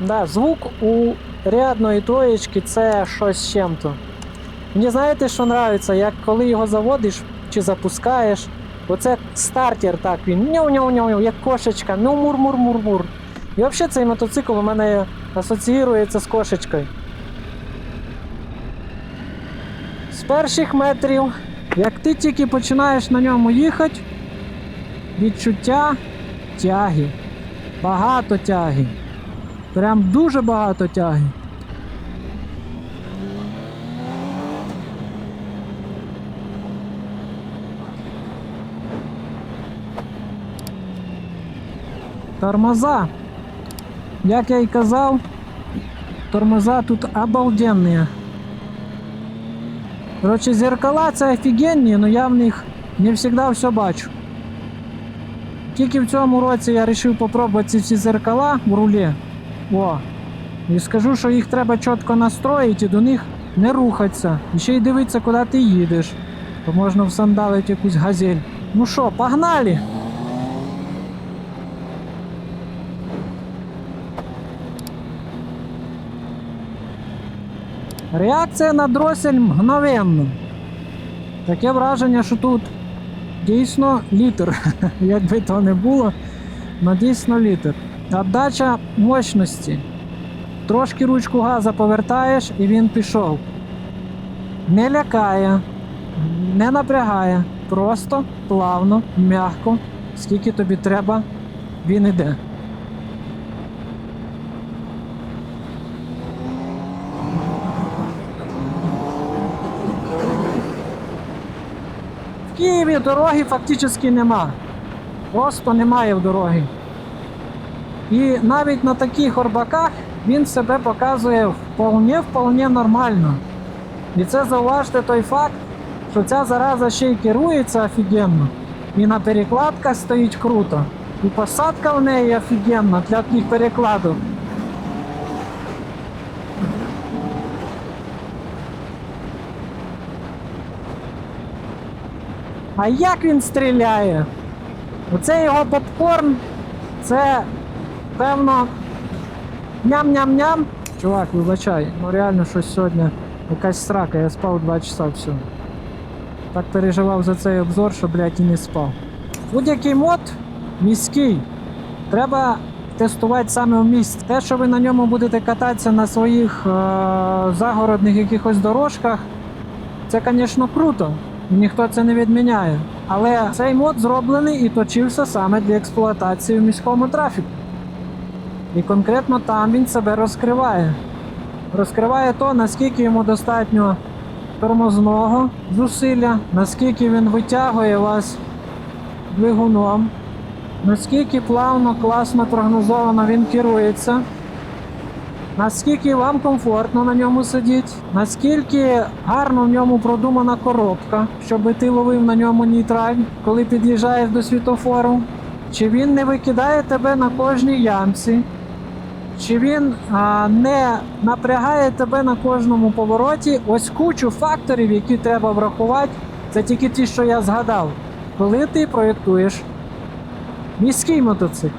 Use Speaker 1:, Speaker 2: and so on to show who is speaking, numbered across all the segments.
Speaker 1: Да, звук у рядної троєчки це щось з чим-то. Мені знаєте, що подобається, як коли його заводиш чи запускаєш, оце стартер так він няу-няу-няу, як кошечка, ну мур-мур-мур-мур. І взагалі цей мотоцикл у мене асоціюється з кошечкою. З перших метрів, як ти тільки починаєш на ньому їхати, відчуття тяги. Багато тяги. Прям дуже багато тяги. Тормоза. Як я і казав, тормоза тут обалденні. Короче, зеркала це офігенні, але я в них не завжди все бачу. Тільки в цьому році я вирішив попробувати ці всі зеркала в рулі. О. І скажу, що їх треба чітко настроїти і до них не рухатися. І ще й дивитися, куди ти їдеш. То можна всандалити якусь газель. Ну що, погнали! Реакція на дросель мгновенна. Таке враження, що тут дійсно літр. Як би то не було, але дійсно літр. Отдача мощності. Трошки ручку газа повертаєш і він пішов. Не лякає, не напрягає. Просто плавно, м'яко, скільки тобі треба, він іде. В Києві дороги фактично нема. Просто немає в дороги. І навіть на таких орбаках він себе показує вполне вполне нормально. І це зауважте той факт, що ця зараза ще й керується офігенно. І на перекладках стоїть круто. І посадка в неї офігенна для таких перекладів. А як він стріляє? Оце його попкорн, це певно ням-ням-ням. Чувак, вибачай, ну реально щось сьогодні якась срака, я спав 2 часа все. Так переживав за цей обзор, що, блядь, і не спав. Будь-який мод міський. Треба тестувати саме в місті. Те, що ви на ньому будете кататися на своїх е- загородних якихось дорожках, це, звісно, круто. Ніхто це не відміняє. Але цей мод зроблений і точився саме для експлуатації в міському трафіку. І конкретно там він себе розкриває. Розкриває то, наскільки йому достатньо тормозного зусилля, наскільки він витягує вас двигуном, наскільки плавно, класно, прогнозовано він керується, наскільки вам комфортно на ньому сидіти, наскільки гарно в ньому продумана коробка, щоб ти ловив на ньому нейтраль, коли під'їжджаєш до світофору, чи він не викидає тебе на кожній ямці. Чи він а, не напрягає тебе на кожному повороті? Ось кучу факторів, які треба врахувати. Це тільки ті, що я згадав. Коли ти проєктуєш міський мотоцикл,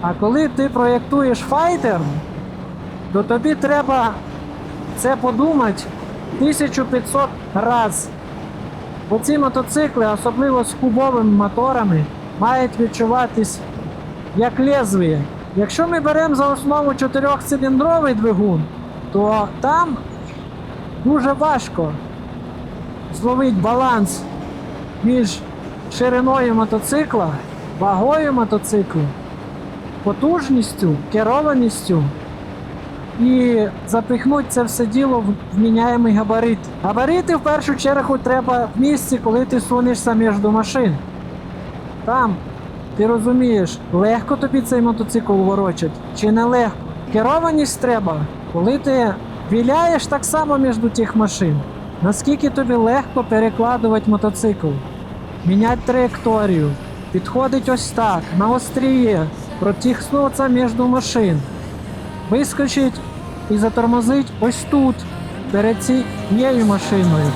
Speaker 1: а коли ти проєктуєш файтер, то тобі треба це подумати 1500 разів. Бо ці мотоцикли, особливо з кубовими моторами, мають відчуватись як лезвие. Якщо ми беремо за основу чотирьохциліндровий двигун, то там дуже важко зловити баланс між шириною мотоцикла, вагою мотоциклу, потужністю, керованістю і запихнути це все діло в вміняємий габарит. Габарити в першу чергу треба в місці, коли ти сунешся між машин. Там ти розумієш, легко тобі цей мотоцикл ворочать чи не легко. Керованість треба, коли ти віляєш так само між тих машин. Наскільки тобі легко перекладувати мотоцикл, міняти траєкторію, підходить ось так, на остріє, протіснутися між машин, вискочить і затормозить ось тут, перед цією машиною.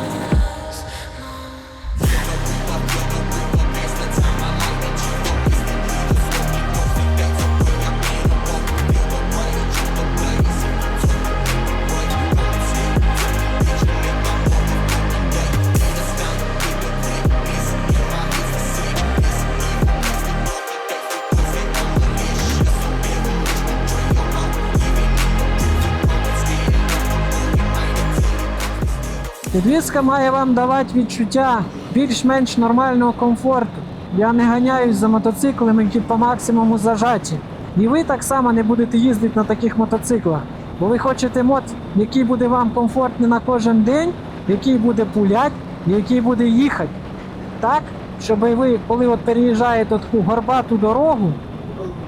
Speaker 1: Підвізка має вам давати відчуття більш-менш нормального комфорту. Я не ганяюсь за мотоциклами, які по максимуму зажаті. І ви так само не будете їздити на таких мотоциклах. Бо ви хочете мод, який буде вам комфортний на кожен день, який буде пулять, який буде їхати. Так, щоб ви, коли от переїжджаєте таку горбату дорогу,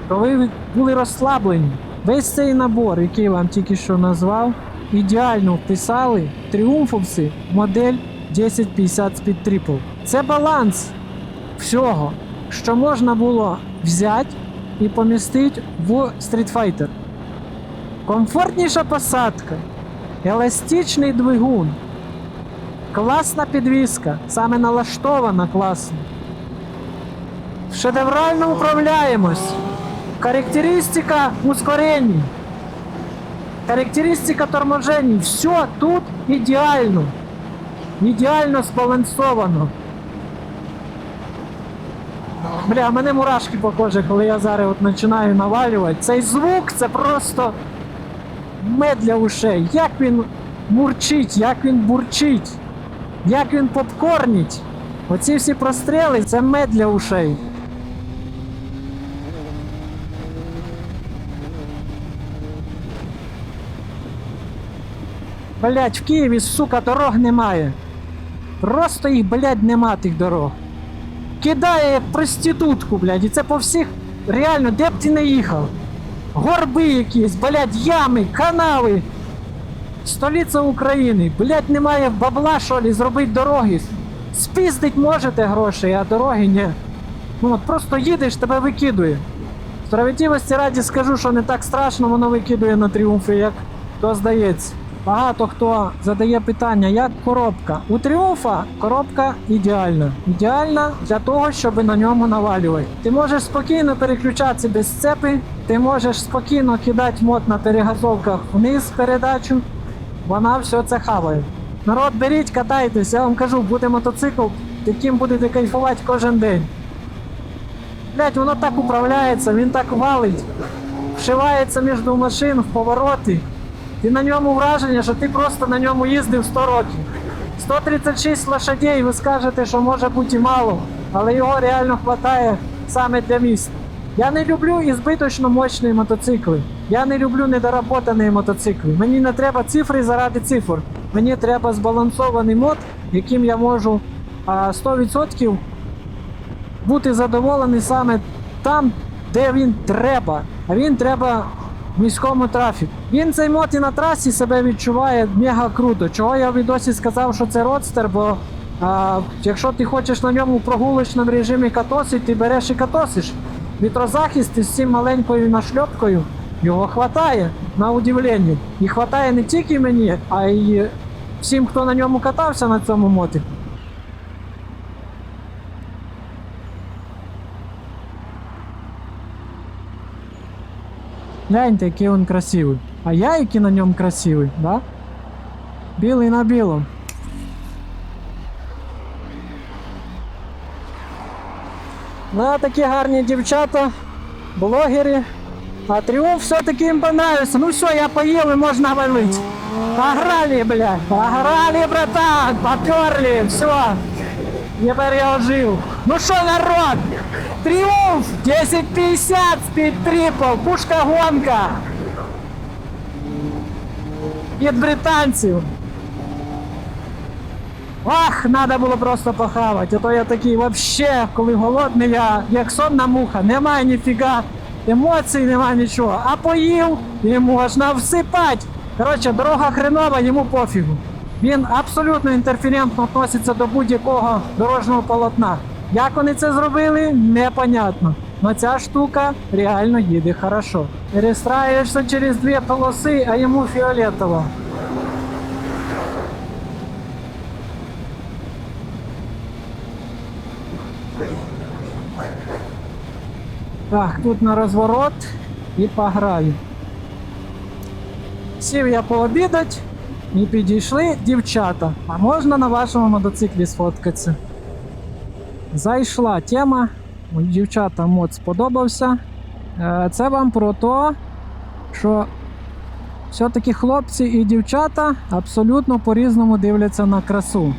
Speaker 1: то ви були розслаблені. Весь цей набор, який я вам тільки що назвав, ідеально вписали тріумфовці в модель 1050 Speed Triple. Це баланс всього, що можна було взяти і помістити в Street Fighter. Комфортніша посадка, еластичний двигун, класна підвіска, саме налаштована класно. Шедевральна управляємость. Характеристика ускорений. Характеристика торможений. Все тут ідеально. Ідеально збалансовано. Бля, мене мурашки похожі, коли я зараз от починаю навалювати. Цей звук це просто мед для ушей. Як він мурчить, як він бурчить, як він попкорнить. Оці всі простріли це мед для ушей. Блять, в Києві, сука, дорог немає. Просто їх, блядь, нема тих дорог. Кидає проститутку, блядь, і це по всіх. Реально, де б ти не їхав. Горби якісь, блядь, ями, канави. Столиця України. Блядь, немає бабла, що ли, зробити дороги. Спіздить можете гроші, а дороги ні. Ну от просто їдеш, тебе викидує. Справедливості раді скажу, що не так страшно воно викидує на тріумфі, як то здається. Багато хто задає питання, як коробка. У тріумфа коробка ідеальна. Ідеальна для того, щоб на ньому навалювати. Ти можеш спокійно переключатися без цепи, ти можеш спокійно кидати мод на перегазовках вниз передачу. Вона все це хаває. Народ, беріть, катайтесь, я вам кажу, буде мотоцикл, яким будете кайфувати кожен день. Блять, воно так управляється, він так валить, вшивається між машин в повороти. І на ньому враження, що ти просто на ньому їздив 100 років. 136 лошадей, ви скажете, що може бути і мало, але його реально вистачає саме для міста. Я не люблю ізбиточно мощні мотоцикли. Я не люблю недоработані мотоцикли. Мені не треба цифри заради цифр. Мені треба збалансований мод, яким я можу 100% бути задоволений саме там, де він треба. А він треба міському трафіку. Він цей мод і на трасі себе відчуває мега круто. Чого я в відосі сказав, що це родстер, бо а, якщо ти хочеш на ньому в прогулочному режимі катосити, ти береш і катосиш. Вітрозахист із цим маленькою нашльопкою його хватає на удивлення. І хватає не тільки мені, а й всім, хто на ньому катався на цьому моті. Гляньте, який він красивий. А я який на ньому красивий, да? Білий на білому. Ну, такі гарні дівчата, блогери. А тріумф все-таки їм понравился. Ну все, я поел и можно валить. Пограли, блядь. Пограли, братан. Поперли. Все. Теперь я ожил. Ну что, народ? Триумф 1050 спид трипл. Пушка гонка. Від британців. Ах, надо було просто похавати. А то я такий вообще, коли голодний, я як сонна муха, немає ніфіга. Емоцій нема нічого. А поїв і можна всипати. Коротше, дорога хренова, йому пофігу. Він абсолютно інтерферентно відноситься до будь-якого дорожнього полотна. Як вони це зробили, непонятно. Но ця штука реально їде хорошо. Перестраюєшся через дві полоси, а йому фіолетово. Так, тут на розворот і пограю. Сів я пообідать і підійшли дівчата. А можна на вашому мотоциклі сфоткатися? Зайшла тема. Дівчата мод сподобався. Е, Це вам про те, що Все-таки хлопці і дівчата абсолютно по-різному дивляться на красу.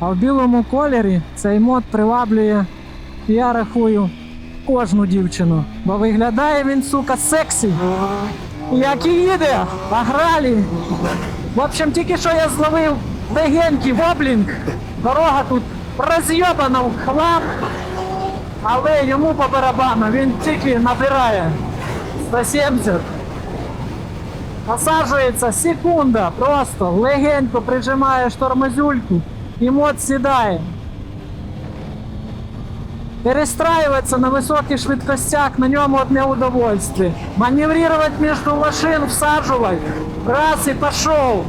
Speaker 1: А в білому кольорі цей мод приваблює, я рахую, кожну дівчину. Бо виглядає він, сука, сексі. Як і їде, погралі. В общем, тільки що я зловив легенький воблінг. Дорога тут розйобана в хлам, але йому по барабану, він тільки набирає 170. Насаджується секунда, просто легенько прижимаєш тормозюльку і мод сідає. Перестраюватися на високих швидкостях на ньому одне удовольствие. Маневрировать между машин, всаджувати. Раз і пішов.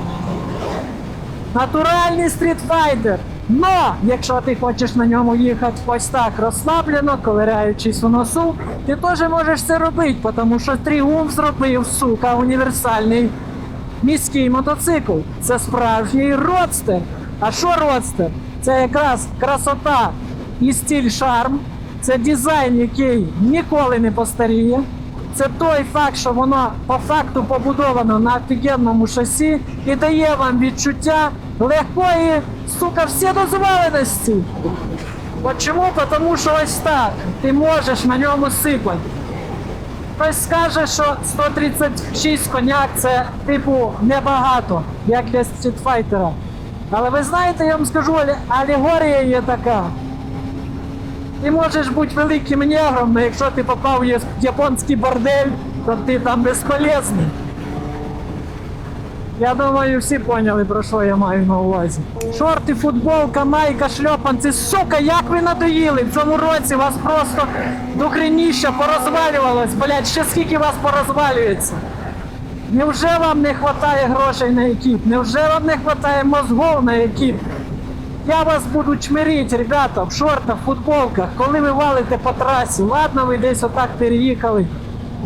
Speaker 1: Натуральний стрітфайтер. Но, якщо ти хочеш на ньому їхати ось так розслаблено, ковиряючись у носу, ти теж можеш це робити, тому що Тріумф зробив, сука, універсальний міський мотоцикл. Це справжній родстер. А що родстер? Це якраз красота і стиль шарм. Це дизайн, який ніколи не постаріє. Це той факт, що воно по факту побудовано на офігенному шасі і дає вам відчуття легкої, сука, вседозволеності. От Чому? Тому що ось так. Ти можеш на ньому сипати. Хтось скаже, що 136 коняк це типу небагато, як для стрітфайтера. Але ви знаєте, я вам скажу, алегорія є така. Ти можеш бути великим негром, але якщо ти попав в японський бордель, то ти там безполезний. Я думаю, всі поняли, про що я маю на увазі. Шорти, футболка, майка, шльопанці. Сука, як ви надоїли! В цьому році вас просто до хреніща порозвалювалось. Блять, ще скільки вас порозвалюється. Невже вам не вистачає грошей на екіп? Невже вам не вистачає мозгов на екіп? Я вас буду чмирить, ребята, в шортах, футболках, коли ви валите по трасі. Ладно, ви десь отак переїхали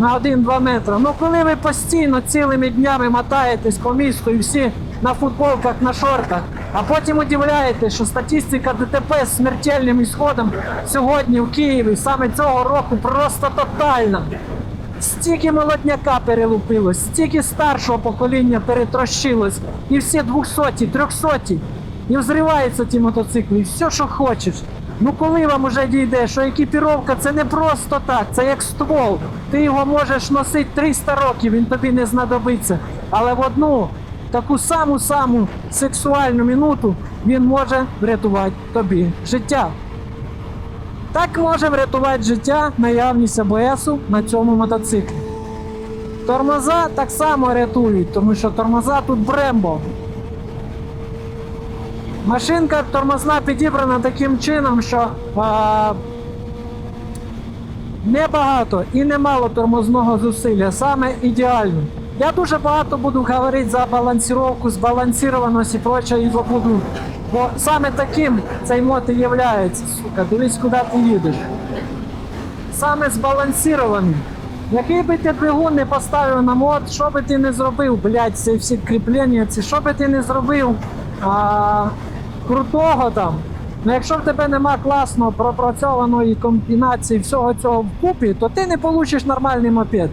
Speaker 1: на 1-2 метри. Ну коли ви постійно цілими днями мотаєтесь по місту і всі на футболках, на шортах, а потім удивляєтесь, що статистика ДТП з смертельним ісходом сьогодні в Києві саме цього року просто тотальна. Стільки молодняка перелупилось, стільки старшого покоління перетрощилось, і всі 200, 300, і взриваються ті мотоцикли, і все, що хочеш. Ну коли вам уже дійде, що екіпіровка це не просто так, це як ствол. Ти його можеш носити 300 років, він тобі не знадобиться. Але в одну таку саму саму сексуальну минуту він може врятувати тобі життя. Так може врятувати життя наявність АБСу на цьому мотоциклі. Тормоза так само рятують, тому що тормоза тут брембо. Машинка тормозна підібрана таким чином, що а, небагато і немало тормозного зусилля, саме ідеально. Я дуже багато буду говорити за балансіровку, збалансірованість і проче, і буду. Бо саме таким цей мод і являється. Сука, дивись, куди ти їдеш. Саме збалансірований. Який би ти двигун не поставив на мод, що би ти не зробив, блядь, ці всі кріплення, ці, що би ти не зробив а, крутого там. Ну якщо в тебе нема класно пропрацьованої комбінації всього цього вкупі, то ти не получиш нормальний мопед.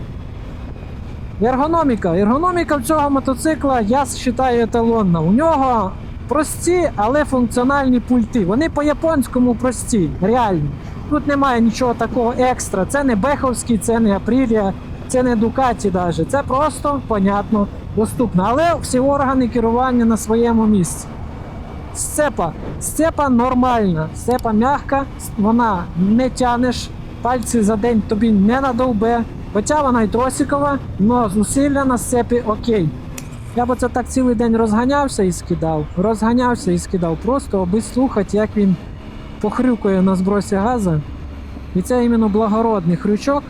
Speaker 1: Ергономіка. Ергономіка цього мотоцикла, я вважаю, еталонна. У нього прості, але функціональні пульти. Вони по-японському прості, реальні. Тут немає нічого такого екстра. Це не Беховський, це не Апрілія, це не Дукаті навіть. Це просто, понятно, доступно. Але всі органи керування на своєму місці. Сцепа. Сцепа нормальна, сцепа м'яка, вона не тянеш, пальці за день тобі не надовбе. Хоча вона й тросикова, але зусилля на сцепі окей. Я б це так цілий день розганявся і скидав. Розганявся і скидав. Просто аби слухати, як він похрюкує на збросі газу. І це іменно благородний хрючок.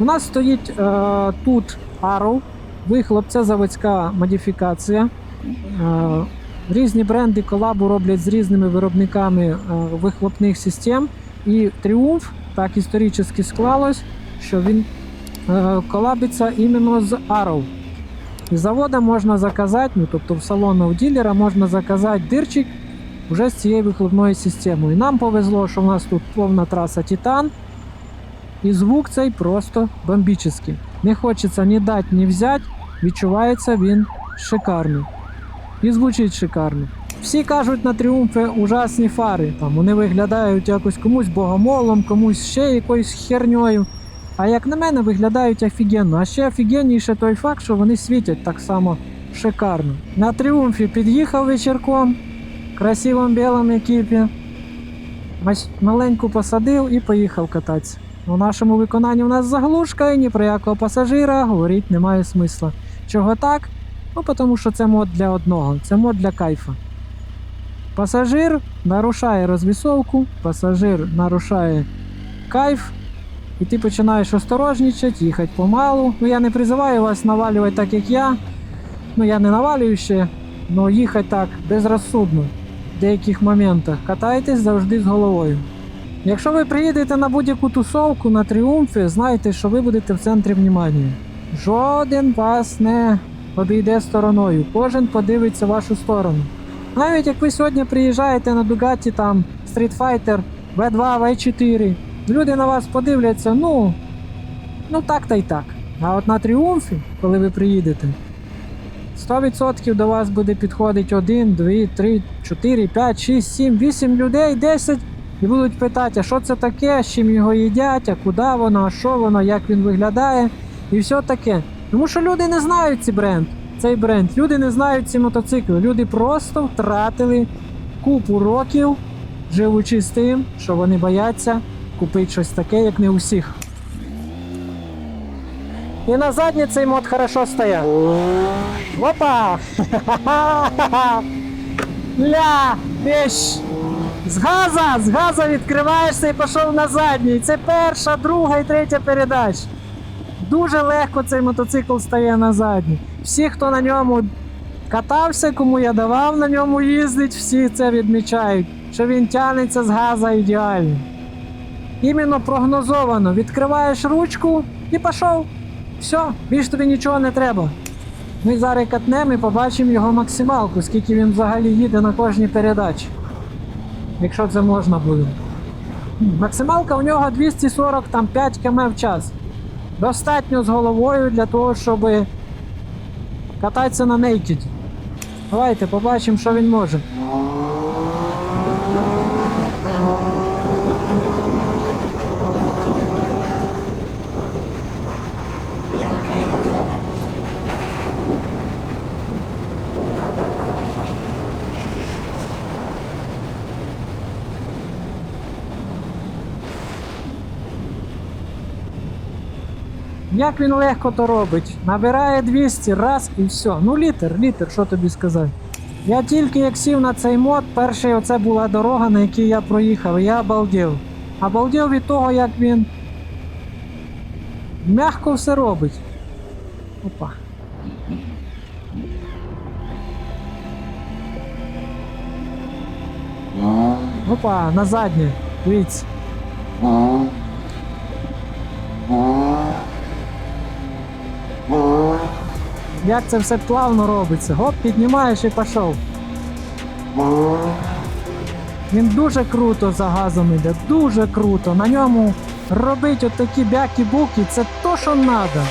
Speaker 1: У нас стоїть е, тут Arrow, вихлоп, це заводська модифікація. Е, різні бренди колабу роблять з різними виробниками е, вихлопних систем. І Тріумф так історично склалось, що він е, колабиться іменно з Arrow. З завода можна заказати, ну тобто в салону у дилера можна заказати дирчик вже з цією вихлопною системою. Нам повезло, що в нас тут повна траса Титан. І звук цей просто бомбічний. Не хочеться ні дати, ні взяти. Відчувається він шикарно. І звучить шикарно. Всі кажуть на тріумфи ужасні фари. Там вони виглядають якось комусь богомолом, комусь ще якоюсь херньою. А як на мене, виглядають офігенно. А ще офігенніше той факт, що вони світять так само шикарно. На тріумфі під'їхав вечірком, в красивому білому екіпі. Маленьку посадив і поїхав кататися. У нашому виконанні у нас заглушка і ні про якого пасажира говорити немає смисла. Чого так? Ну, тому що це мод для одного, це мод для кайфа. Пасажир нарушає розвісовку, пасажир нарушає кайф, і ти починаєш осторожнічати, їхати помалу. Ну я не призиваю вас навалювати так, як я. Ну я не навалюю ще, але їхати так безрозсудно в деяких моментах. Катайтесь завжди з головою. Якщо ви приїдете на будь-яку тусовку на тріумфі, знайте, що ви будете в центрі внимання. Жоден вас не обійде стороною, кожен подивиться в вашу сторону. Навіть як ви сьогодні приїжджаєте на Bugatti там Street Fighter V2, V4, люди на вас подивляться, ну, ну так та й так. А от на тріумфі, коли ви приїдете, 100% до вас буде підходити 1, 2, 3, 4, 5, 6, 7, 8 людей, 10 і будуть питати, а що це таке, з чим його їдять, а куди воно, а що воно, як він виглядає, і все таке. Тому що люди не знають цей бренд, цей бренд. Люди не знають ці мотоцикли. Люди просто втратили купу років, живучи з тим, що вони бояться купити щось таке, як не у всіх. І на задній цей мод хорошо стояв. Опа! Ля! Вещь! З газа! З газа відкриваєшся і пішов на задній. Це перша, друга і третя передача. Дуже легко цей мотоцикл стає на задній. Всі, хто на ньому катався, кому я давав на ньому їздить, всі це відмічають, що він тягнеться з газа ідеально. Іменно прогнозовано. Відкриваєш ручку і пішов. Все, більш тобі нічого не треба. Ми зараз катнемо і побачимо його максималку, скільки він взагалі їде на кожній передачі. Якщо це можна буде. Максималка у нього 245 км в час. Достатньо з головою для того, щоб кататися на нейкіді. Давайте побачимо, що він може. Як він легко то робить? Набирає 200 раз і все. Ну літр, літр, що тобі сказати. Я тільки як сів на цей мод, перший оце була дорога, на якій я проїхав, і я обалдів. Обалдів від того, як він м'яко все робить. Опа. Опа, на заднє. Дивіться. Як це все плавно робиться. Гоп, піднімаєш і пішов. Він дуже круто за газом іде, дуже круто. На ньому робить отакі бякі-буки, це то, що треба.